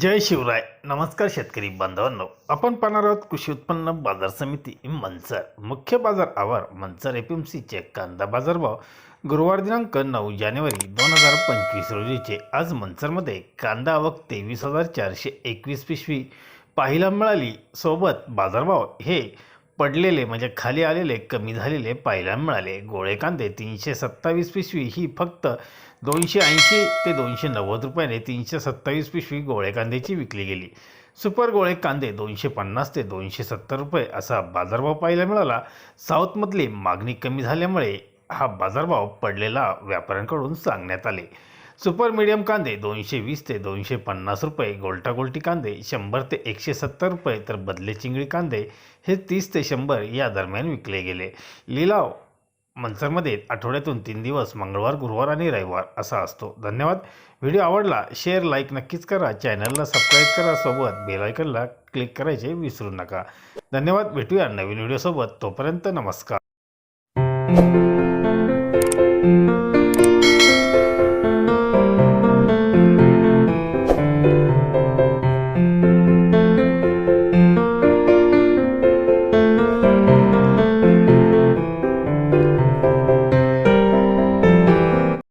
जय शिवराय. नमस्कार शेतकरी बांधवांनो. आपण पाहणार आहोत कृषी उत्पन्न बाजार समिती मंचर. मुख्य बाजार आवार मंचर एफ एम सीचे कांदा बाजारभाव गुरुवार दिनांक नऊ जानेवारी दोन हजार पंचवीस रोजीचे. आज मंचरमध्ये कांदा आवक तेवीस हजार चारशे एकवीस पिशवी पाहायला मिळाली. सोबत बाजारभाव हे पडलेले म्हणजे खाली आलेले कमी झालेले पाहायला मिळाले. गोळे कांदे तीनशे सत्तावीस पिशवी ही फक्त दोनशे ऐंशी ते दोनशे नव्वद रुपयाने तीनशे सत्तावीस पिशवी गोळे कांद्याची विकली गेली. सुपर गोळे कांदे दोनशे पन्नास ते दोनशे सत्तर रुपये असा बाजारभाव पाहायला मिळाला. साऊथमधली मागणी कमी झाल्यामुळे हा बाजारभाव पडलेला व्यापाऱ्यांकडून सांगण्यात आले. सुपर मीडियम कांदे दोनशे वीस ते दोनशे पन्नास रुपये गोलटागोल्टी कांदे शंभर ते एकशे सत्तर रुपये तर बदले चिंगळी कांदे हे तीस ते शंभर या दरम्यान विकले गेले. लिलाव मंचरमध्ये आठवड्यातून तीन दिवस मंगळवार गुरुवार आणि रविवार असा असतो. धन्यवाद. व्हिडिओ आवडला शेअर लाईक नक्कीच करा. चॅनलला सबस्क्राईब करा सोबत बेलायकनला क्लिक करायचे विसरू नका. धन्यवाद. भेटूया नवीन व्हिडिओसोबत. तोपर्यंत नमस्कार.